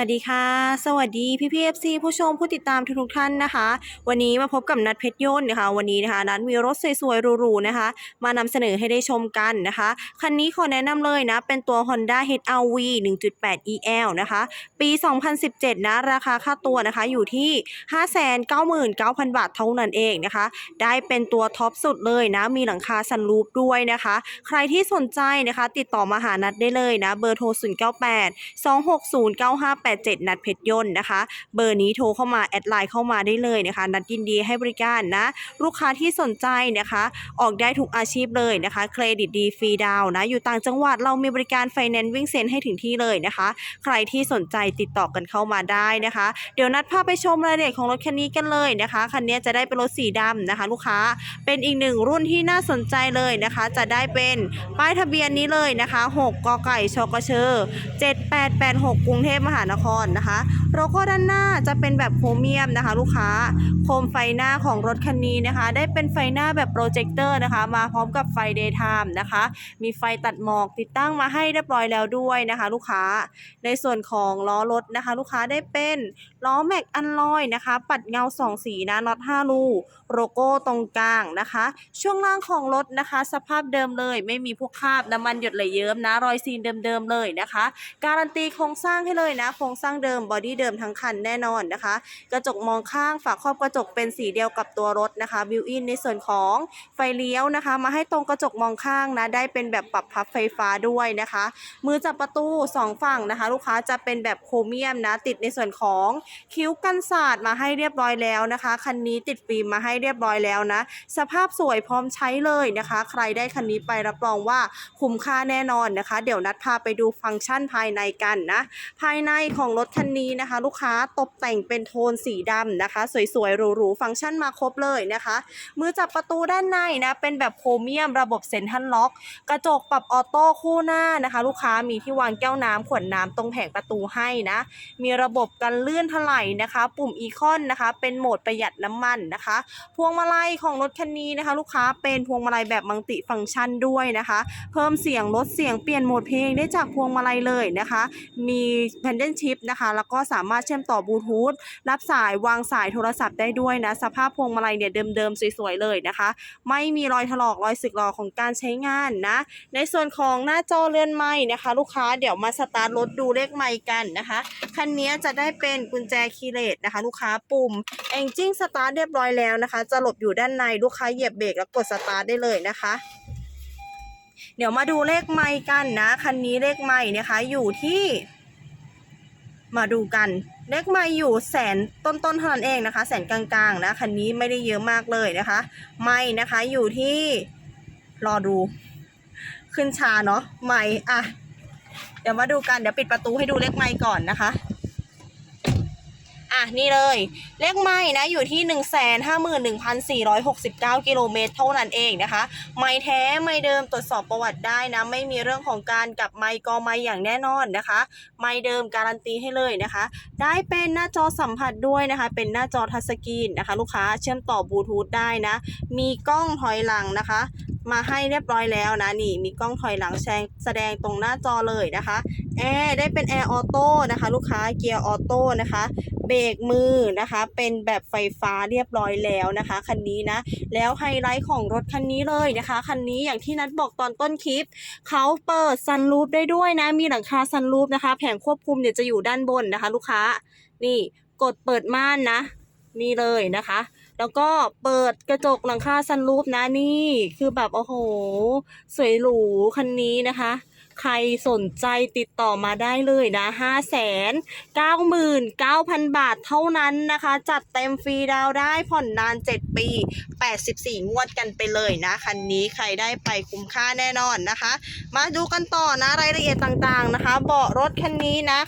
วัสดีค่ะ สวัสดีพี่พีเอฟซีผู้ชมผู้ติดตามทุกท่านนะคะ วันนี้มาพบกับนัดเพชรยนต์นะคะ วันนี้นะคะนัดมีรถสวยๆหรูๆนะคะ มานำเสนอให้ได้ชมกันนะคะ คันนี้ขอแนะนำเลยนะ เป็นตัว Honda HR-V 1.8 EL นะคะ ปี 2017 นะ ราคาค่าตัวนะคะอยู่ที่ 599,000 บาทเท่านั้นเองนะคะ ได้เป็นตัวท็อปสุดเลยนะ มีหลังคาซันรูฟด้วยนะคะ ใครที่สนใจนะคะ ติดต่อมาหานัดได้เลยนะ เบอร์โทร 098260958 987 นัดเพชรยนต์นะคะ เบอร์นี้โทรเข้ามาแอดไลน์เข้ามาได้เลยนะคะ นัดยินดีให้บริการนะ ลูกค้าที่สนใจนะคะ ออกได้ทุกอาชีพเลยนะคะ เครดิตดีฟรีดาวน์นะ อยู่ต่างจังหวัดเรามีบริการไฟแนนซ์วิ่งเซ็นให้ถึงที่เลยนะคะ ใครที่สนใจติดต่อกันเข้ามาได้นะคะ เดี๋ยวนัดพาไปชมรายละเอียดของรถคันนี้กันเลยนะคะ คันนี้จะได้เป็นรถสีดำนะคะ ลูกค้า เป็นอีกหนึ่งรุ่นที่น่าสนใจเลยนะคะ จะได้เป็นป้ายทะเบียนนี้เลยนะคะ 6กกไก่ชกเชอ7886 กรุงเทพมหานครนะคะโลโก้ด้านหน้าจะเป็นแบบโครเมียมนะคะ ลูกค้า โคมไฟหน้าของรถคันนี้นะคะ ได้เป็นไฟหน้าแบบโปรเจคเตอร์นะคะ มาพร้อมกับไฟเดย์ไทม์นะคะ มีไฟตัดหมอกติดตั้งมาให้เรียบร้อยแล้วด้วยนะคะ ลูกค้า ในส่วนของล้อรถนะคะ ลูกค้าได้เป็นล้อแม็กอันลอยนะคะ ปัดเงาสองสีนะน็อต5รูโลโก้ตรงกลางนะคะ ช่วงล่างของรถนะคะ สภาพเดิมเลย ไม่มีพวกคราบน้ำมันหยดไหลเยิ้มนะรอยซีนเดิมๆเลยนะคะ การันตีโครงสร้างให้เลยนะโครงงสร้างเดิมบอดี้เดิมทั้งคันแน่นอนนะคะ กระจกมองข้างฝาครอบกระจกเป็นสีเดียวกับตัวรถนะคะบิวอินในส่วนของไฟเลี้ยวนะคะ มาให้ตรงกระจกมองข้างนะได้เป็นแบบปรับพับไฟฟ้าด้วยนะคะ มือจับประตูสองฝั่งนะคะ ลูกค้าจะเป็นแบบโครเมียมนะติดในส่วนของคิ้วกันศาสตร์มาให้เรียบร้อยแล้วนะคะคันนี้ติดฟิล์มมาให้เรียบร้อยแล้วนะ สภาพสวยพร้อมใช้เลยนะคะ ใครได้คันนี้ไปรับรองว่าคุ้มค่าแน่นอนนะคะ เดี๋ยวนัดพาไปดูฟังก์ชันภายในกันนะ ภายในของรถคันนี้นะคะ ลูกค้าตกแต่งเป็นโทนสีดำนะคะ สวยๆหรูๆฟังก์ชันมาครบเลยนะคะ มือจับประตูด้านในนะเป็นแบบโครเมียมระบบเซ็นทรัลล็อก กระจกปรับออโต้คู่หน้านะคะ ลูกค้ามีที่วางแก้วน้ำขวดน้ำตรงแผงประตูให้นะมีระบบกันเลื่อนถลายนะคะ ปุ่มอีคอนนะคะ เป็นโหมดประหยัดน้ำมันนะคะ พวงมาลัยของรถคันนี้นะคะ ลูกค้าเป็นพวงมาลัยแบบมัลติฟังก์ชันด้วยนะคะ เพิ่มเสียงลดเสียงเปลี่ยนโหมดเพลงได้จากพวงมาลัยเลยนะคะ มีแพนเดนชิพนะคะ แล้วก็สามารถเชื่อมต่อบลูทูธรับสายวางสายโทรศัพท์ได้ด้วยนะ สภาพพวงมาลัยเนี่ยเดิมๆ สวยๆ เลยนะคะ ไม่มีรอยถลอกรอยสึกหรอของการใช้งานนะ ในส่วนของหน้าจอเรือนไม้นะคะ ลูกค้าเดี๋ยวมาสตาร์ทรถดูเลขไม้กันนะคะคันนี้จะได้เป็นกุญแจคีเลสนะคะ ลูกค้าปุ่มเอนจิ้งสตาร์ทเรียบร้อยแล้วนะคะ จะหลบอยู่ด้านในลูกค้าเหยียบเบรกแล้วกดสตาร์ทได้เลยนะคะเดี๋ยวมาดูเลขไมค์กันนะ คันนี้เลขไมค์นะคะอยู่ที่ มาดูกันเลขไมค์อยู่แสนต้นๆเท่านั้นเองนะคะ แสนกลางๆนะคันนี้ไม่ได้เยอะมากเลยนะคะ ไม่นะคะอยู่ที่รอดู ขึ้นชาเนาะไม่อะ เดี๋ยวมาดูกันเดี๋ยวปิดประตูให้ดูเลขไม่ก่อนนะคะ อะนี่เลย เลขไม้นะอยู่ที่ 1 5 1 4 6 9 กิโลเมตรเท่านั้นเองนะคะ ไม้แท้ไม้เดิมตรวจสอบประวัติได้นะ ไม่มีเรื่องของการกลับไม้กอไม้อย่างแน่นอนนะคะ ไม้เดิมการันตีให้เลยนะคะ ได้เป็นหน้าจอสัมผัสด้วยนะคะ เป็นหน้าจอทัชสกรีนนะคะ ลูกค้าเชื่อมต่อบลูทูธได้นะ มีกล้องถอยหลังนะคะ มาให้เรียบร้อยแล้วนะนี่มีกล้องถอยหลังแสดงตรงหน้าจอเลยนะคะแอร์ได้เป็นแอร์ออโต้นะคะ ลูกค้าเกียร์ออโต้นะคะ เบรกมือนะคะ เป็นแบบไฟฟ้าเรียบร้อยแล้วนะคะคันนี้นะ แล้วไฮไลท์ของรถคันนี้เลยนะคะ คันนี้อย่างที่นัดบอกตอนต้นคลิป เขาเปิดซันรูฟได้ด้วยนะ มีหลังคาซันรูฟนะคะ แผงควบคุมเนี่ยจะอยู่ด้านบนนะคะ ลูกค้า นี่กดเปิดม่านนะ นี่เลยนะคะ แล้วก็เปิดกระจกหลังคาซันรูฟนะนี่ คือแบบโอ้โห สวยหรูคันนี้นะคะ ใครสนใจติดต่อมาได้เลยนะห้าแสนเก้าหมื่นเก้าพันบาทเท่านั้นนะคะ จัดเต็มฟรีดาวได้ผ่อนนาน 7 ปี 84 งวดกันไปเลยนะ คันนี้ใครได้ไปคุ้มค่าแน่นอนนะคะ มาดูกันต่อนะรายละเอียดต่างๆนะคะ เบาะรถคันนี้นะ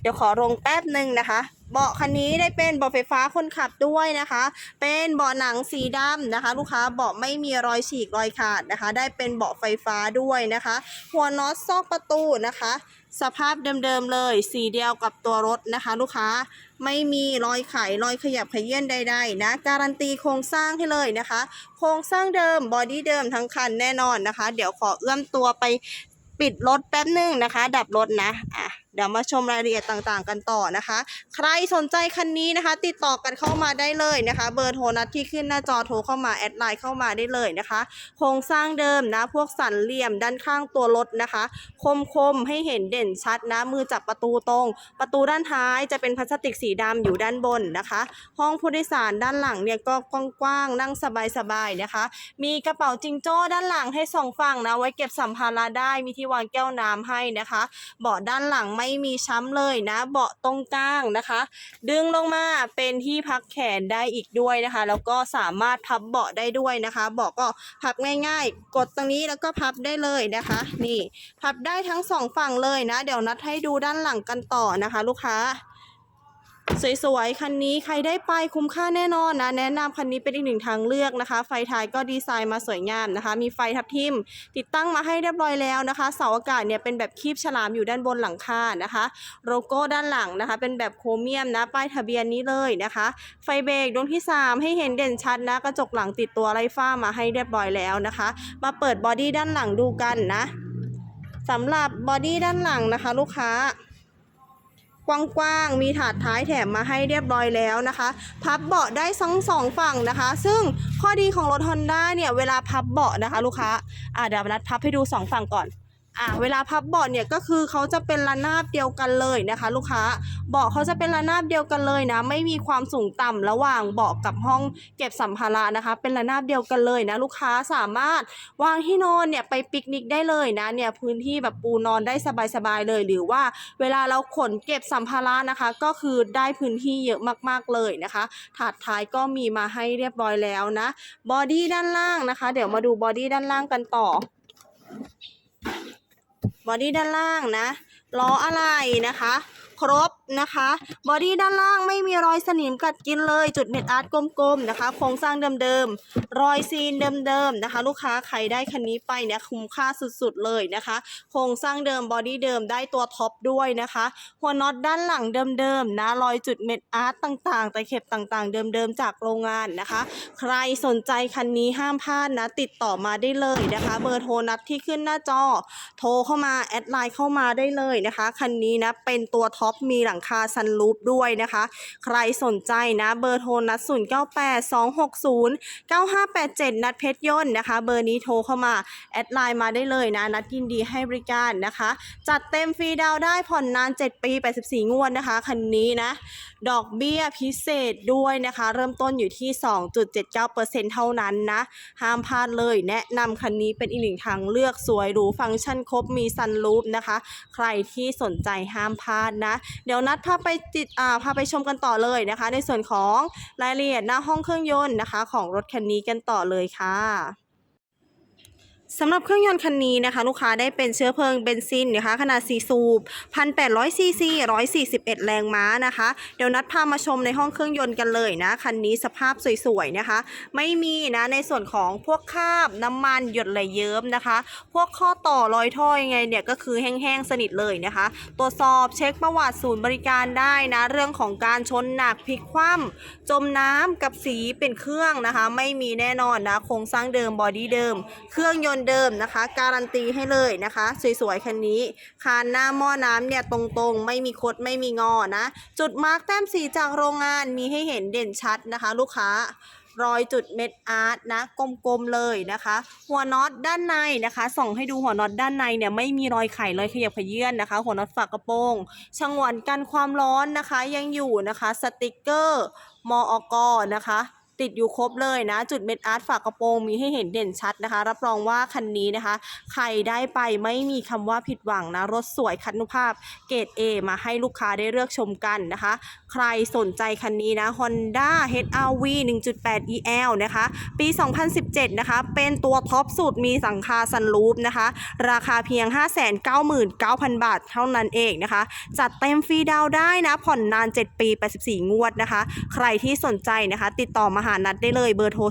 เดี๋ยวขอลงแป๊บหนึ่งนะคะ เบาะคันนี้ได้เป็นเบาะไฟฟ้าคนขับด้วยนะคะ เป็นเบาะหนังสีดำนะคะ ลูกค้าเบาะไม่มีรอยฉีกรอยขาดนะคะ ได้เป็นเบาะไฟฟ้าด้วยนะคะ หัวน็อตซอกประตูนะคะ สภาพเดิมๆเลย สีเดียวกับตัวรถนะคะ ลูกค้าไม่มีรอยไขรอยขยับขยื่นใดๆนะการันตีโครงสร้างให้เลยนะคะ โครงสร้างเดิมบอดี้เดิมทั้งคันแน่นอนนะคะ เดี๋ยวขอเอื้อมตัวไปปิดรถแป๊บหนึงนะคะ ดับรถนะอะ เดี๋ยวมาชมรายละเอียดต่างๆ กันต่อนะคะ ใครสนใจคันนี้นะคะ ติดต่อกันเข้ามาได้เลยนะคะ เบอร์โทรนัดที่ขึ้นหน้าจอโทรเข้ามาแอดไลน์เข้ามาได้เลยนะคะ โครงสร้างเดิมนะ พวกสันเหลี่ยมด้านข้างตัวรถนะคะ คมๆให้เห็นเด่นชัดนะ มือจับประตูตรง ประตูด้านท้ายจะเป็นพลาสติกสีดำอยู่ด้านบนนะคะ ห้องผู้โดยสารด้านหลังเนี่ยก็กว้างๆนั่งสบายๆนะคะ มีกระเป๋าจิงโจ้ด้านหลังให้สองฝั่งนะไว้เก็บสัมภาระได้มีที่วางแก้วน้ำให้นะคะเบาะด้านหลังไม่มีช้ำเลยนะ เบาะตรงกลางนะคะ ดึงลงมาเป็นที่พักแขนได้อีกด้วยนะคะ แล้วก็สามารถพับเบาะได้ด้วยนะคะ เบาะก็พับง่าย ๆ กดตรงนี้แล้วก็พับได้เลยนะคะ นี่ พับได้ทั้งสองฝั่งเลยนะ เดี๋ยวนัดให้ดูด้านหลังกันต่อนะคะ ลูกค้า สวยๆ คันนี้ใครได้ไปคุ้มค่าแน่นอนนะ แนะนำคันนี้เป็นอีกหนึ่งทางเลือกนะคะ ไฟท้ายก็ดีไซน์มาสวยงามนะคะ มีไฟทับทิม ติดตั้งมาให้เรียบร้อยแล้วนะคะ เสาอากาศเนี่ยเป็นแบบคีบฉลามอยู่ด้านบนหลังคานะคะโลโก้ด้านหลังนะคะ เป็นแบบโครเมียมนะ ป้ายทะเบียนนี้เลยนะคะ ไฟเบรกดวงที่ 3 ให้เห็นเด่นชัดนะ กระจกหลังติดตัวไร้ฝ้ามาให้เรียบร้อยแล้วนะคะ มาเปิดบอดี้ด้านหลังดูกันนะสำหรับบอดี้ด้านหลังนะคะ ลูกค้า กว้างๆ มีถาดท้ายแถมมาให้เรียบร้อยแล้วนะคะ พับเบาะได้ทั้งสองฝั่งนะคะ ซึ่งข้อดีของรถ Honda เนี่ย เวลาพับเบาะนะคะ ลูกค้าอ่าเดี๋ยวนัดพับให้ดูสองฝั่งก่อน อ่าเวลาพับเบาะเนี่ยก็คือเขาจะเป็นระนาบเดียวกันเลยนะคะ ลูกค้าเบาะเขาจะเป็นระนาบเดียวกันเลยนะ ไม่มีความสูงต่ำระหว่างเบาะกับห้องเก็บสัมภาระนะคะ เป็นระนาบเดียวกันเลยนะ ลูกค้าสามารถวางที่นอนเนี่ยไปปิกนิกได้เลยนะเนี่ยพื้นที่แบบปูนอนได้สบายๆเลย หรือว่าเวลาเราขนเก็บสัมภาระนะคะ ก็คือได้พื้นที่เยอะมากๆเลยนะคะถาดท้ายก็มีมาให้เรียบร้อยแล้วนะบอดี้ด้านล่างนะคะ เดี๋ยวมาดูบอดี้ด้านล่างกันต่อ บอดี้ด้านล่างนะล้ออะไรนะคะ ครบนะคะบอดี้ด้านล่างไม่มีรอยสนิมกัดกินเลย จุดเม็ดอาร์ตกลมๆนะคะโครงสร้างเดิมๆรอยซีนเดิมๆนะคะ ลูกค้าใครได้คันนี้ไปเนี่ยคุ้มค่าสุดๆเลยนะคะ โครงสร้างเดิมบอดี้เดิมได้ตัวท็อปด้วยนะคะ หัวน็อตด้านหลังเดิมๆนะรอยจุดเม็ดอาร์ตต่างๆแต่เข็บต่างๆ เดิมๆจากโรงงานนะคะ ใครสนใจคันนี้ห้ามพลาดนะติดต่อมาได้เลยนะคะ เบอร์โทรนัดที่ขึ้นหน้าจอ โทรเข้ามาแอดไลน์เข้ามาได้เลยนะคะคันนี้นะเป็นตัวท็อปมีหลังคาซันรูฟด้วยนะคะ ใครสนใจนะเบอร์โทรนัด 0 9 8 2 6 0 9 5 8 7 นัดเพชรยนต์นะคะ เบอร์นี้โทรเข้ามา แอดไลน์มาได้เลยนะ นัดยินดีให้บริการนะคะ จัดเต็มฟรีดาวได้ผ่อนนาน 7 ปี 84 งวดนะคะ คันนี้นะ ดอกเบี้ยพิเศษด้วยนะคะ เริ่มต้นอยู่ที่ 2.79%เท่านั้นนะ ห้ามพลาดเลย แนะนำคันนี้เป็นอีกหนึ่งทางเลือกสวยหรูฟังก์ชันครบมีซันรูฟนะคะ ใครที่สนใจห้ามพลาดนะเดี๋ยวนัดพาไปติดอ่าพาไปชมกันต่อเลยนะคะ ในส่วนของรายละเอียดหน้าห้องเครื่องยนต์นะคะ ของรถคันนี้กันต่อเลยค่ะ สำหรับเครื่องยนต์คันนี้นะคะ ลูกค้าได้เป็นเชื้อเพลิงเบนซินนะคะ ขนาด 4 สูบ 1,800ซีซี141 แรงม้านะคะ เดี๋ยวนัดพามาชมในห้องเครื่องยนต์กันเลยนะ คันนี้สภาพสวยๆนะคะ ไม่มีนะในส่วนของพวกคราบน้ำมันหยดไหลเยิ้มนะคะ พวกข้อต่อรอยท่อยังไงเนี่ยก็คือแห้งๆสนิทเลยนะคะ ตรวจสอบเช็คประวัติศูนย์บริการได้นะ เรื่องของการชนหนักพลิกคว่ำจมน้ำกับสีเป็นเครื่องนะคะ ไม่มีแน่นอนนะโครงสร้างเดิมบอดี้เดิม เครื่องยนต์เดิมนะคะ การันตีให้เลยนะคะ สวยๆคันนี้ คานหน้าหม้อน้ำเนี่ยตรงๆ ไม่มีคดไม่มีงอนะ จุดมาร์กแต้มสีจากโรงงานมีให้เห็นเด่นชัดนะคะ ลูกค้ารอยจุดเม็ดอาร์ตนะกลมๆเลยนะคะ หัวน็อตด้านในนะคะ ส่องให้ดูหัวน็อตด้านในเนี่ยไม่มีรอยไข่เลยขยับขยื่นนะคะ หัวน็อตฝากระโปรงฉงวนกันความร้อนนะคะยังอยู่นะคะ สติกเกอร์มอกนะคะ ติดอยู่ครบเลยนะ จุดเม็ดอาร์ตฝากระโปรงมีให้เห็นเด่นชัดนะคะ รับรองว่าคันนี้นะคะ ใครได้ไปไม่มีคำว่าผิดหวังนะ รถสวยคันุภาพเกรด A มาให้ลูกค้าได้เลือกชมกันนะคะ ใครสนใจคันนี้นะ Honda HR-V 1.8 EL นะคะ ปี 2017 นะคะ เป็นตัวท็อปสุดมีสังคาซันรูฟนะคะ ราคาเพียง 599,000 บาทเท่านั้นเองนะคะ จัดเต็มฟรีดาวได้นะ ผ่อนนาน 7 ปี 84 งวดนะคะ ใครที่สนใจนะคะ ติดต่อมานัดได้เลยเบอร์โทร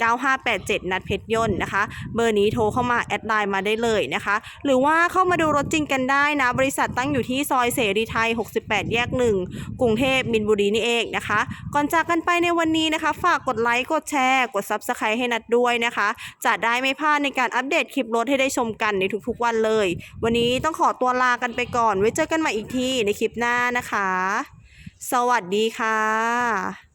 0982609587 นัดเพชรยนต์นะคะ เบอร์นี้โทรเข้ามาแอดไลน์มาได้เลยนะคะ หรือว่าเข้ามาดูรถจริงกันได้นะ บริษัทตั้งอยู่ที่ซอยเสรีไทย 68 แยก 1 กรุงเทพมินบุรีนี่เองนะคะ ก่อนจากกันไปในวันนี้นะคะ ฝากกดไลค์ กดแชร์ กด Subscribe ให้นัดด้วยนะคะ จะได้ไม่พลาดในการอัปเดตคลิปรถให้ได้ชมกันในทุกๆวันเลย วันนี้ต้องขอตัวลากันไปก่อน ไว้เจอกันใหม่อีกทีในคลิปหน้านะคะ สวัสดีค่ะ